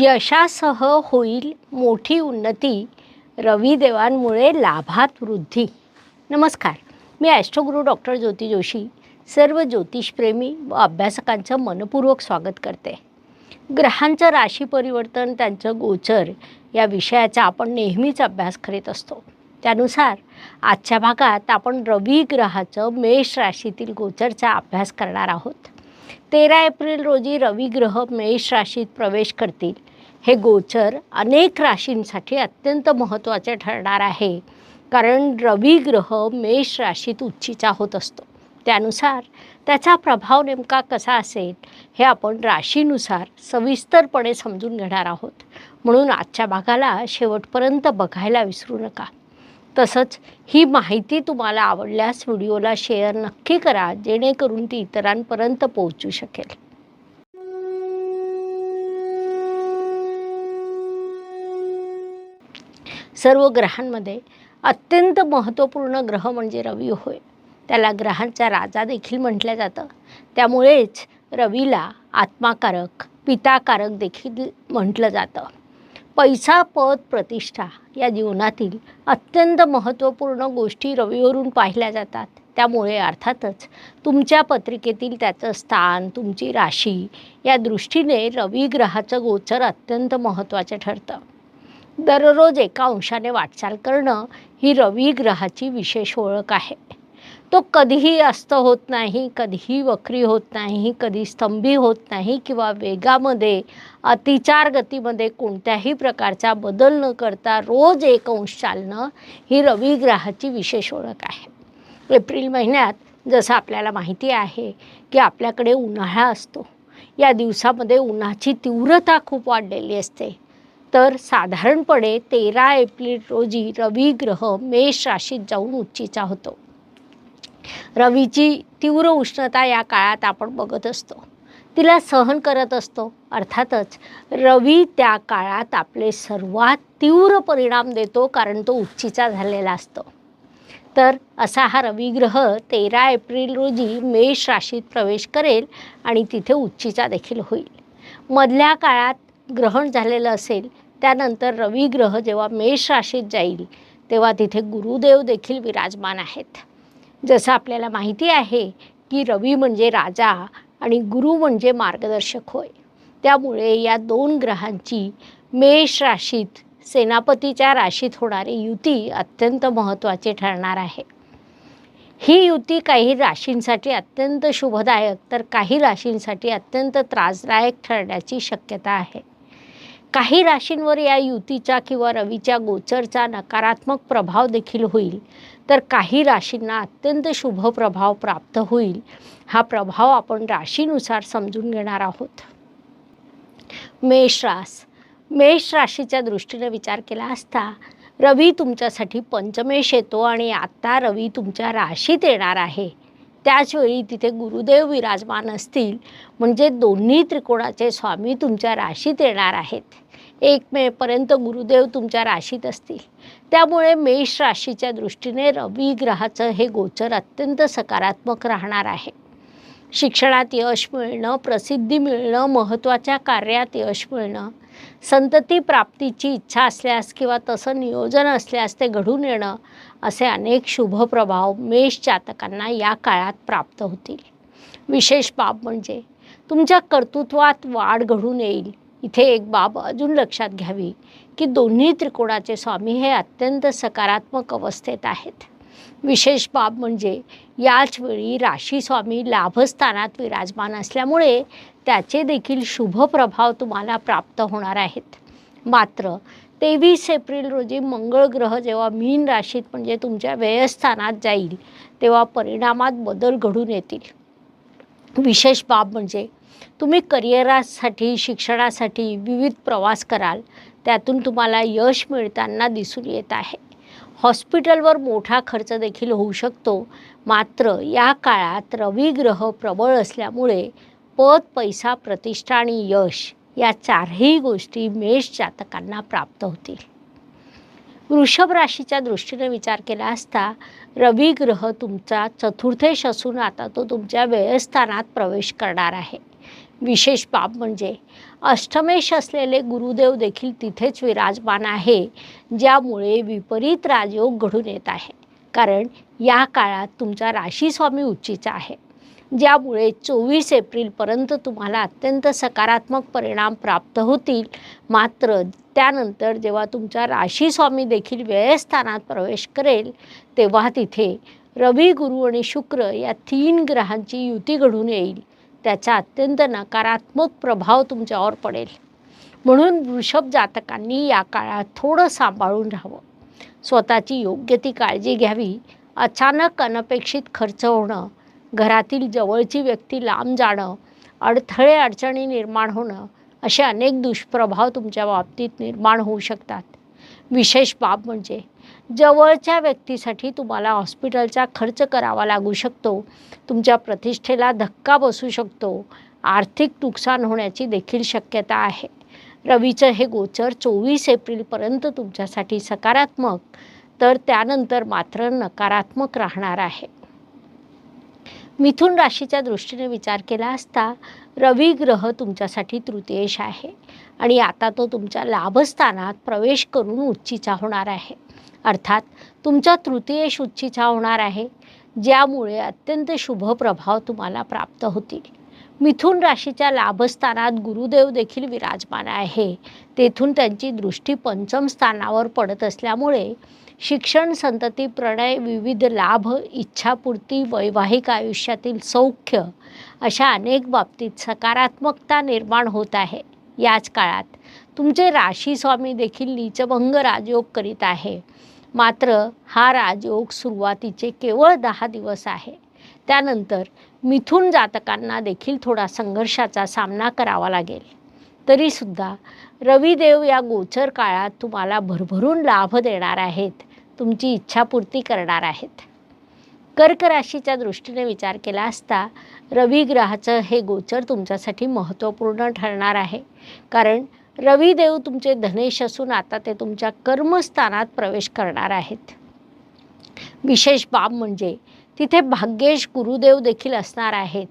यशासह होईल मोठी उन्नती रविदेवांमुळे लाभात वृद्धी. नमस्कार. मी ॲस्ट्रोगुरू डॉक्टर ज्योती जोशी सर्व ज्योतिषप्रेमी व अभ्यासकांचं मनपूर्वक स्वागत करते. ग्रहांचं राशी परिवर्तन त्यांचं गोचर या विषयाचा आपण नेहमीच अभ्यास करीत असतो. त्यानुसार आजच्या भागात आपण रवी ग्रहाचं मेष राशीतील गोचरचा अभ्यास करणार आहोत. तेरा एप्रिल रोजी रवी ग्रह मेष राशीत प्रवेश करतील. हे गोचर अनेक राशींसाठी अत्यंत महत्त्वाचे ठरणार आहे. कारण रवी ग्रह मेष राशीत उच्चीचा होत असतो. त्यानुसार त्याचा प्रभाव नेमका कसा असेल हे आपण राशीनुसार सविस्तरपणे समजून घेणार आहोत. म्हणून आजच्या भागाला शेवटपर्यंत बघायला विसरू नका. तसंच ही माहिती तुम्हाला आवडल्यास व्हिडिओला शेअर नक्की करा जेणेकरून ती इतरांपर्यंत पोहोचू शकेल. सर्व ग्रहांमध्ये अत्यंत महत्त्वपूर्ण ग्रह म्हणजे रवी होय. त्याला ग्रहांचा राजा देखील म्हटलं जातं. त्यामुळेच रवीला आत्माकारक पिताकारक देखील म्हटलं जातं. पैसा पद प्रतिष्ठा या जीवनातील अत्यंत महत्त्वपूर्ण गोष्टी रवीवरून पाहिल्या जातात. त्यामुळे अर्थातच तुमच्या पत्रिकेतील त्याचं स्थान तुमची राशी या दृष्टीने रवी ग्रहाचं गोचर अत्यंत महत्त्वाचं ठरतं. दररोज एका अंशाने वाटचाल करणं ही रवी ग्रहाची विशेष ओळख आहे. तो कधीही अस्त होत नाही कधीही वक्री होत नाही कधी स्तंभी होत नाही किंवा वेगामध्ये अतिचार गतीमध्ये कोणत्याही प्रकारचा बदल न करता रोज एक अंश चालणं ही रवी ग्रहाची विशेष ओळख आहे. एप्रिल महिन्यात जसं आपल्याला माहिती आहे की आपल्याकडे उन्हाळा असतो. या दिवसामध्ये उन्हाची तीव्रता खूप वाढलेली असते. तर साधारणपणे तेरा एप्रिल रोजी रवी ग्रह मेष राशीत जाऊन उच्चीचा होतो. रवीची तीव्र उष्णता या काळात आपण बघत असतो. तिला सहन करत असतो. अर्थातच रवी त्या काळात आपले सर्वात तीव्र परिणाम देतो कारण तो उच्चीचा झालेला असतो. तर असा हा रविग्रह तेरा एप्रिल रोजी मेष राशीत प्रवेश करेल आणि तिथे उच्चीचा देखील होईल. मधल्या काळात ग्रहण झालेलं असेल त्यानंतर रविग्रह जेव्हा मेष राशीत जाईल तेव्हा तिथे गुरुदेव देखील विराजमान आहेत. जसं आपल्याला माहिती आहे की रवी म्हणजे राजा आणि गुरु म्हणजे मार्गदर्शक होय. त्यामुळे या दोन ग्रहांची मेष राशीत सेनापतीच्या राशीत होणारी युती अत्यंत महत्त्वाची ठरणार आहे. ही युती काही राशींसाठी अत्यंत शुभदायक तर काही राशींसाठी अत्यंत त्रासदायक ठरण्याची शक्यता आहे. काही राशींवर या युतीचा किंवा रवीच्या गोचरचा नकारात्मक प्रभाव देखील होईल. तर काही राशींना अत्यंत शुभ प्रभाव प्राप्त होईल. हा प्रभाव आपण राशीनुसार समजून घेणार आहोत. मेष रास. मेष राशीच्या दृष्टीने विचार केला असता रवी तुमच्यासाठी पंचमेश येतो आणि आता रवी तुमच्या राशीत येणार आहे. त्याचवेळी तिथे गुरुदेव विराजमान असतील. म्हणजे दोन्ही त्रिकोणाचे स्वामी तुमच्या राशीत येणार आहेत. एक मेपर्यंत गुरुदेव तुमच्या राशीत असतील. त्यामुळे मेष राशीच्या दृष्टीने रवी ग्रहाचं हे गोचर अत्यंत सकारात्मक राहणार आहे. शिक्षणात यश मिळणं प्रसिद्धी मिळणं महत्त्वाच्या कार्यात यश मिळणं संतती प्राप्तीची इच्छा असल्यास किंवा तसं नियोजन असल्यास ते घडून येणं असे अनेक शुभ प्रभाव मेष जातकांना या काळात प्राप्त होतील. विशेष बाब म्हणजे तुमच्या कर्तृत्वात वाढ घडून येईल. इथे एक बाब अजून लक्षात घ्यावी की दोन्ही त्रिकोणाचे स्वामी हे अत्यंत सकारात्मक अवस्थेत आहेत. विशेष बाब म्हणजे याच वेळी राशी स्वामी लाभस्थानात विराजमान असल्यामुळे त्याचे देखील शुभ प्रभाव तुम्हाला प्राप्त होणार आहेत. मात्र तेवीस एप्रिल रोजी मंगळ ग्रह जेव्हा मीन राशीत म्हणजे तुमच्या व्ययस्थानात जाईल तेव्हा परिणामात बदल घडून येतील. विशेष बाब म्हणजे तुम्ही करिअरासाठी शिक्षणासाठी विविध प्रवास कराल त्यातून तुम्हाला यश मिळताना दिसून येत आहे. हॉस्पिटलवर मोठा खर्च देखील होऊ शकतो मात्र या काळात रवी ग्रह प्रबळ असल्यामुळे पद पैसा प्रतिष्ठा आणि यश या चारही गोष्टी मेष जातकांना प्राप्त होतील. वृषभ राशीच्या दृष्टीने विचार केला असता रवी ग्रह तुमचा चतुर्थेश असून आता तो तुमच्या व्ययस्थानात प्रवेश करणार आहे. विशेष बाब म्हणजे अष्टमेश असलेले गुरुदेव देखील तिथेच विराजमान आहे ज्यामुळे विपरीत राजयोग घडून येत आहे. कारण या काळात तुमचा राशीस्वामी उच्चीचा आहे. ज्यामुळे चोवीस एप्रिलपर्यंत तुम्हाला अत्यंत सकारात्मक परिणाम प्राप्त होतील. मात्र त्यानंतर जेव्हा तुमचा राशीस्वामी देखील व्ययस्थानात प्रवेश करेल तेव्हा तिथे रवी गुरु आणि शुक्र या तीन ग्रहांची युती घडून येईल. त्याचा अत्यंत नकारात्मक प्रभाव तुमच्यावर पडेल. म्हणून वृषभ जातकांनी या काळात थोडं सांभाळून राहावं. स्वतःची योग्य ती काळजी घ्यावी. अचानक अनपेक्षित खर्च होणं घरातील जवळची व्यक्ती लांब जाणं अडथळे अडचणी निर्माण होणं असे अनेक दुष्प्रभाव तुमच्या बाबतीत निर्माण होऊ शकतात. विशेष बाब म्हणजे जवळच्या व्यक्तीसाठी तुम्हाला हॉस्पिटलचा खर्च करावा लागू शकतो तुमच्या प्रतिष्ठेला धक्का बसू शकतो आर्थिक नुकसान होण्याची देखील शक्यता आहे. रवीचं हे गोचर चोवीस एप्रिलपर्यंत तुमच्यासाठी सकारात्मक तर त्यानंतर मात्र नकारात्मक राहणार आहे. मिथुन राशीच्या दृष्टीने विचार केला असता रवी ग्रह तुमच्यासाठी तृतीयेश आहे आणि आता तो तुमच्या लाभस्थानात प्रवेश करून उच्चीचा होणार आहे. अर्थात तुमचा तृतीयेश उच्चीचा होणार आहे ज्यामुळे अत्यंत शुभ प्रभाव तुम्हाला प्राप्त होतील. मिथुन राशीच्या लाभस्थानात गुरुदेव देखील विराजमान आहे. तेथून त्यांची दृष्टी पंचम स्थानावर पडत असल्यामुळे शिक्षण संतती प्रणय विविध लाभ इच्छापूर्ती वैवाहिक आयुष्यातील सौख्य अशा अनेक बाबतीत सकारात्मकता निर्माण होत आहे. याच काळात तुमचे राशी स्वामी देखील नीचभंग राजयोग करीत आहे. मात्र हा राजयोग सुरुवातीचे केवळ दहा दिवस आहे. त्यानंतर मिथून जातकांना देखील थोडा संघर्षाचा सामना करावा लागेल. तरीसुद्धा रविदेव या गोचर काळात तुम्हाला भरभरून लाभ देणार आहेत. तुमची इच्छापूर्ती करणार आहेत. कर्क राशीच्या दृष्टीने विचार केला असता रवी ग्रहाचं हे गोचर तुमच्यासाठी महत्त्वपूर्ण ठरणार आहे. कारण रविदेव तुमचे धनेश असून आता ते तुमच्या कर्मस्थानात प्रवेश करणार आहेत. विशेष बाब म्हणजे तिथे भाग्येश गुरुदेव देखील असणार आहेत.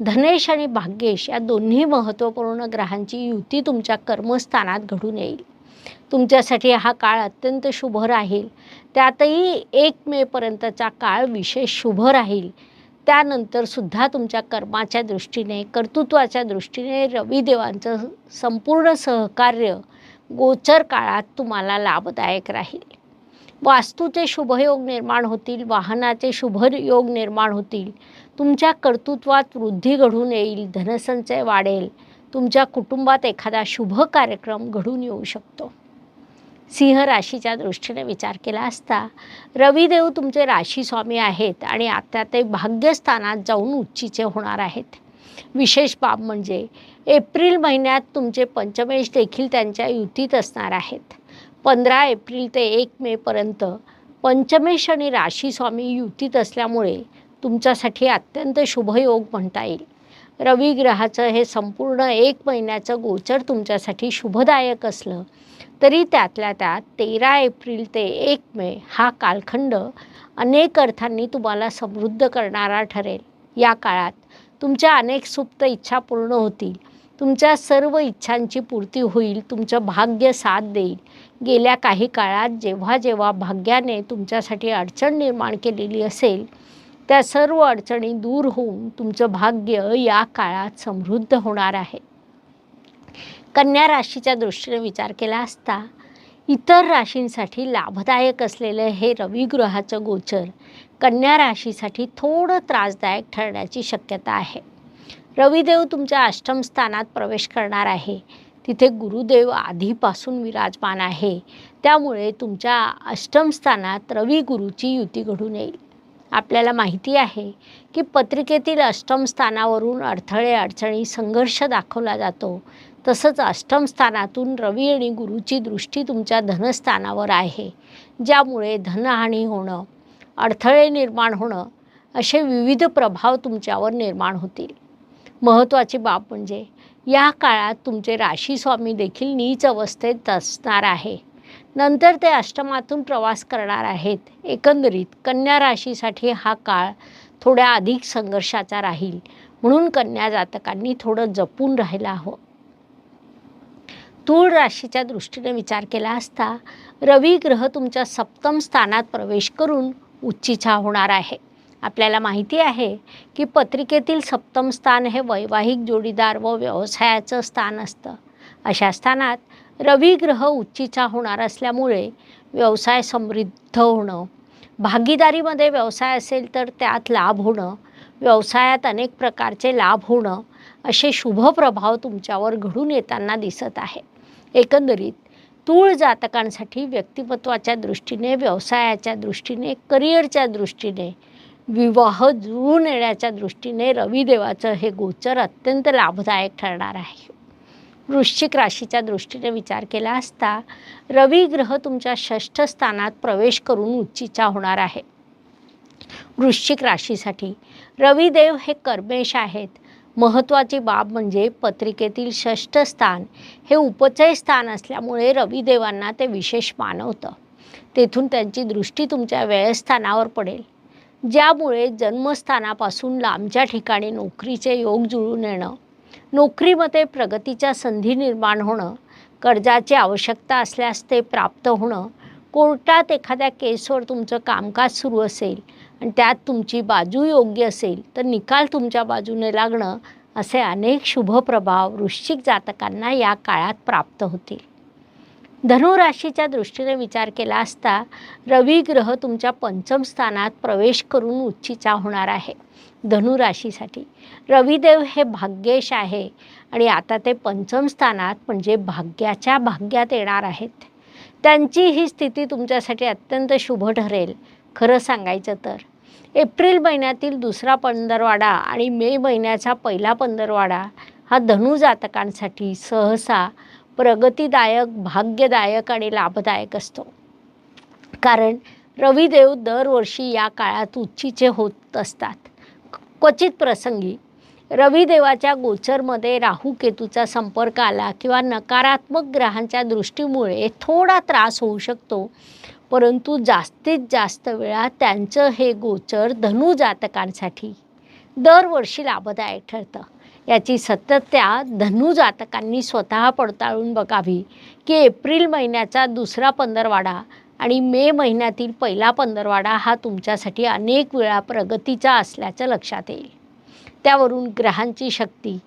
धनेश आणि भाग्येश या दोन्ही महत्त्वपूर्ण ग्रहांची युती तुमच्या कर्मस्थानात घडून येईल. तुमच्यासाठी हा काळ अत्यंत शुभ राहील. त्यातही एक मेपर्यंतचा काळ विशेष शुभ राहील. त्यानंतर सुद्धा तुमच्या कर्माच्या दृष्टीने कर्तृत्वाच्या दृष्टीने रविदेवांचं संपूर्ण सहकार्य गोचर काळात तुम्हाला लाभदायक राहील. वास्तूचे शुभयोग निर्माण होतील वाहनाचे शुभयोग निर्माण होतील. तुमच्या कर्तृत्वात वृद्धी घडून येईल धनसंचय वाढेल. तुमच्या कुटुंबात एखादा शुभ कार्यक्रम घडून येऊ शकतो. सिंह राशीच्या दृष्टीने विचार केला असता रविदेव तुमचे राशी स्वामी आहेत आणि आता ते भाग्यस्थानात जाऊन उच्चीचे होणार आहेत. विशेष बाब म्हणजे एप्रिल महिन्यात तुमचे पंचमेश देखील त्यांच्या युतीत असणार आहेत. पंधरा एप्रिल ते एक मेपर्यंत पंचमेश आणि राशी स्वामी युतीत असल्यामुळे तुमच्यासाठी अत्यंत शुभयोग म्हणता येईल. रवी ग्रहाचं हे संपूर्ण एक महिन्याचं गोचर तुमच्यासाठी शुभदायक असलं तरी त्यातल्या त्यात तेरा एप्रिल ते एक मे हा कालखंड अनेक अर्थांनी तुम्हाला समृद्ध करणारा ठरेल. या काळात तुमच्या अनेक सुप्त इच्छा पूर्ण होतील. तुमच्या सर्व इच्छांची पूर्ती होईल. तुमचं भाग्य साथ देईल. गेल्या काही काळात जेव्हा जेव्हा भाग्याने तुमच्यासाठी अडचण निर्माण केलेली असेल त्या सर्व अडचणी दूर होऊन तुमचं भाग्य या काळात समृद्ध होणार आहे. कन्या राशीच्या दृष्टीने विचार केला असता इतर राशींसाठी लाभदायक असलेलं हे रविग्रहाचं गोचर कन्या राशीसाठी थोडं त्रासदायक ठरण्याची शक्यता आहे. रविदेव तुमच्या अष्टम स्थानात प्रवेश करणार आहे. तिथे गुरुदेव आधीपासून विराजमान आहे. त्यामुळे तुमच्या अष्टम स्थानात रवी गुरुची युती घडून येईल. आपल्याला माहिती आहे की पत्रिकेतील अष्टम स्थानावरून अडथळे अडचणी संघर्ष दाखवला जातो. तसंच अष्टम स्थानातून रवी आणि गुरुची दृष्टी तुमच्या धनस्थानावर आहे ज्यामुळे धनहानी होणं अडथळे निर्माण होणं असे विविध प्रभाव तुमच्यावर निर्माण होतील. महत्त्वाची बाब म्हणजे या काळात तुमचे राशीस्वामी देखील नीच अवस्थेत असणार आहे. नंतर ते अष्टमातून प्रवास करणार आहेत. एकंदरीत कन्या राशीसाठी हा काळ थोड्या अधिक संघर्षाचा राहील. म्हणून कन्या जातकांनी थोडं जपून राहायला हवं हो. तूळ राशीच्या दृष्टीने विचार केला असता रवी ग्रह तुमच्या सप्तम स्थानात प्रवेश करून उच्चिछा होणार आहे. आपल्याला माहिती आहे की पत्रिकेतील सप्तम स्थान हे वैवाहिक जोडीदार व व्यवसायाचं स्थान असतं. अशा स्थानात रवी ग्रह उच्चीचा होणार असल्यामुळे व्यवसाय समृद्ध होणं भागीदारीमध्ये व्यवसाय असेल तर त्यात लाभ होणं व्यवसायात अनेक प्रकारचे लाभ होणं असे शुभ प्रभाव तुमच्यावर घडून येताना दिसत आहे. एकंदरीत तूळ जातकांसाठी व्यक्तिमत्वाच्या दृष्टीने व्यवसायाच्या दृष्टीने करिअरच्या दृष्टीने विवाह जुळून येण्याच्या दृष्टीने रविदेवाचं हे गोचर अत्यंत लाभदायक ठरणार आहे. वृश्चिक राशीच्या दृष्टीने विचार केला असता रवी ग्रह तुमच्या षष्ठ स्थानात प्रवेश करून उच्चीचा होणार आहे. वृश्चिक राशीसाठी रविदेव हे कर्मेश आहेत. महत्त्वाची बाब म्हणजे पत्रिकेतील षष्ठ स्थान हे उपचय स्थान असल्यामुळे रविदेवांना ते विशेष मानवतं. तेथून त्यांची दृष्टी तुमच्या व्ययस्थानावर पडेल. ज्यामुळे जन्मस्थानापासून लांबच्या ठिकाणी नोकरीचे योग जुळून येणं नोकरीमध्ये प्रगतीच्या संधी निर्माण होणं कर्जाची आवश्यकता असल्यास ते प्राप्त होणं. कोर्टात एखाद्या केसवर तुमचं कामकाज सुरू असेल आणि त्यात तुमची बाजू योग्य असेल तर निकाल तुमच्या बाजूने लागणं असे अनेक शुभ प्रभाव वृश्चिक जातकांना या काळात प्राप्त होतील. धनुराशीच्या दृष्टीने विचार केला असता रवी ग्रह तुमच्या पंचम स्थानात प्रवेश करून उच्चीचा होणार आहे. धनुराशीसाठी. रविदेव हे भाग्येश आहे आणि आता ते पंचम स्थानात म्हणजे भाग्याच्या भाग्यात येणार आहेत. त्यांची ही स्थिती तुमच्यासाठी अत्यंत शुभ ठरेल. खरं सांगायचं तर. एप्रिल महिन्यातील दुसरा पंधरवाडा आणि मे महिन्याचा पहिला पंधरवाडा हा धनुजातकांसाठी सहसा प्रगतीदायक भाग्यदायक आणि लाभदायक असतो. कारण रविदेव दरवर्षी या काळात उच्चीचे होत असतात. क्वचित प्रसंगी रविदेवाच्या गोचरमध्ये राहू केतूचा संपर्क आला किंवा नकारात्मक ग्रहांच्या दृष्टीमुळे थोडा त्रास होऊ शकतो. परंतु जास्तीत जास्त वेळा त्यांचं हे गोचर धनुजातकांसाठी दरवर्षी लाभदायक ठरतं. याची सतत्या धनु जातकांनी स्वतः पडताळून बघावी. की एप्रिल महिन्याचा दुसरा पंधरवाडा आणि मे महिन्यातील पहिला पंधरवाडा हा तुमच्यासाठी अनेक वेळा प्रगतीचा असल्याचं लक्षात येईल. त्यावरून ग्रहांची शक्ती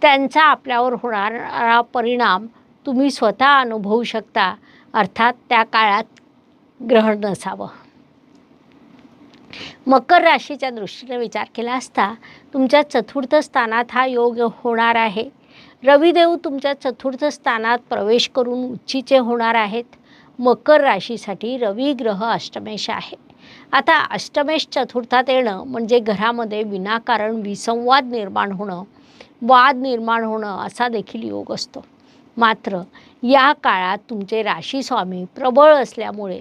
त्यांचा आपल्यावर होणारा परिणाम तुम्ही स्वतः अनुभवू शकता. अर्थात त्या काळात ग्रहण नसावं. मकर राशीच्या दृष्टीने विचार केला असता तुमच्या चतुर्थ स्थानात हा योग होणार आहे. रविदेव तुमच्या चतुर्थ स्थानात प्रवेश करून उच्चीचे होणार आहेत. मकर राशीसाठी रवी ग्रह अष्टमेश आहे. आता अष्टमेश चतुर्थात येणं म्हणजे घरामध्ये विनाकारण विसंवाद निर्माण होणं वाद निर्माण होणं असा देखील योग असतो. मात्र या काळात तुमचे राशीस्वामी प्रबळ असल्यामुळे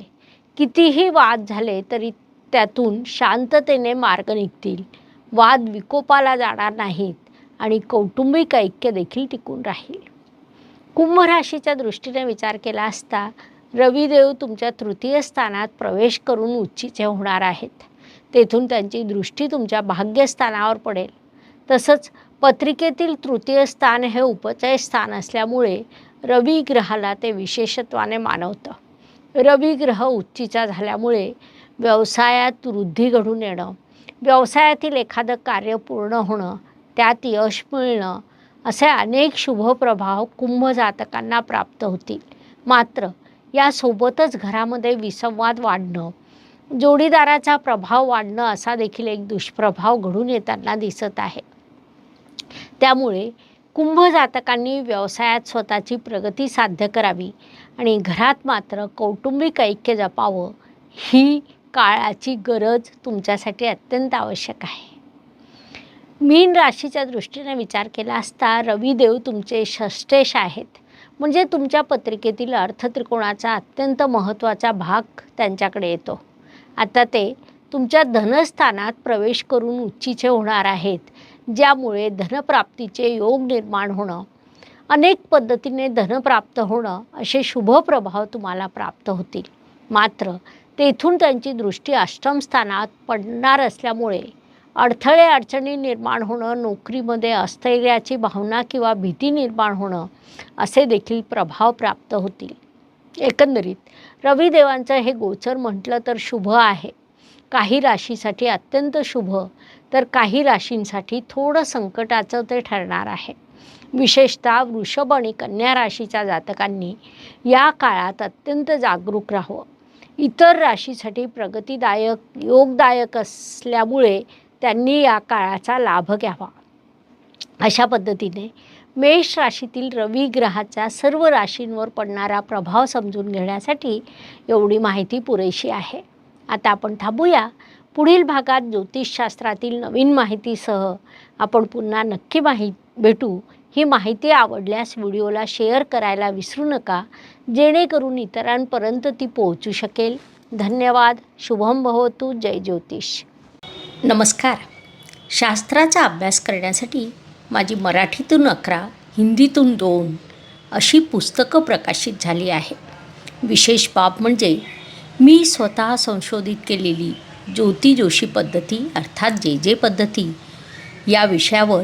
कितीही वाद झाले तरी त्यातून शांततेने मार्ग निघतील. वाद विकोपाला जाणार नाहीत आणि कौटुंबिक ऐक्य देखील टिकून राहील. कुंभ राशीच्या दृष्टीने विचार केला असता रविदेव तुमच्या तृतीय स्थानात प्रवेश करून उच्चीचे होणार आहेत. तेथून त्यांची दृष्टी तुमच्या भाग्यस्थानावर पडेल. तसंच पत्रिकेतील तृतीय स्थान हे उपचय स्थान असल्यामुळे रवी ग्रहाला ते विशेषत्वाने मानवतं. रवी ग्रह उच्चीचा झाल्यामुळे व्यवसायात वृद्धी घडून येणं व्यवसायातील एखादं कार्य पूर्ण होणं त्यात यश मिळणं असे अनेक शुभ प्रभाव कुंभ जातकांना प्राप्त होतील. मात्र यासोबतच घरामध्ये विसंवाद वाढणं जोडीदाराचा प्रभाव वाढणं असा देखील एक दुष्प्रभाव घडून येताना दिसत आहे. त्यामुळे कुंभ जातकांनी व्यवसायात स्वतःची प्रगती साध्य करावी आणि घरात मात्र कौटुंबिक ऐक्य जपावं ही काळाची गरज तुमच्यासाठी अत्यंत आवश्यक आहे. मीन राशीच्या दृष्टीने विचार केला असता रविदेव तुमचे षष्टेश आहेत. म्हणजे तुमच्या पत्रिकेतील अर्थत्रिकोणाचा अत्यंत महत्त्वाचा भाग त्यांच्याकडे येतो. आता ते तुमच्या धनस्थानात प्रवेश करून उच्चीचे होणार आहेत. ज्यामुळे धनप्राप्तीचे योग निर्माण होणं अनेक पद्धतीने धनप्राप्त होणं असे शुभ प्रभाव तुम्हाला प्राप्त होतील. मात्र तेथून त्यांची दृष्टी अष्टमस्थानात पडणार असल्यामुळे अडथळे अडचणी निर्माण होणं नोकरीमध्ये अस्थैर्याची भावना किंवा भीती निर्माण होणं असे देखील प्रभाव प्राप्त होतील. एकंदरीत रविदेवांचं हे गोचर म्हटलं तर शुभ आहे. काही राशीसाठी अत्यंत शुभ तर काही राशींसाठी थोडं संकटाचं ते ठरणार आहे. विशेषतः वृषभ आणि कन्या राशीच्या जातकांनी या काळात अत्यंत जागरूक राहावं. इतर राशीसाठी प्रगतीदायक योगदायक असल्यामुळे त्यांनी या काळाचा लाभ घ्यावा. अशा पद्धतीने मेष राशीतील रवी ग्रहाचा सर्व राशींवर पडणारा प्रभाव समजून घेण्यासाठी एवढी माहिती पुरेशी आहे. आता आपण थांबूया. पुढील भागात ज्योतिषशास्त्रातील नवीन माहितीसह आपण पुन्हा नक्की माहीत भेटू. ही माहिती आवडल्यास व्हिडिओला शेअर करायला विसरू नका जेणेकरून इतरांपर्यंत ती पोहोचू शकेल. धन्यवाद. शुभम भवतु. जय ज्योतिष. नमस्कार. शास्त्राचा अभ्यास करण्यासाठी माझी मराठीतून अकरा हिंदीतून दोन अशी पुस्तकं प्रकाशित झाली आहे. विशेष बाब म्हणजे मी स्वतः संशोधित केलेली ज्योती जोशी पद्धती अर्थात जे जे पद्धती या विषयावर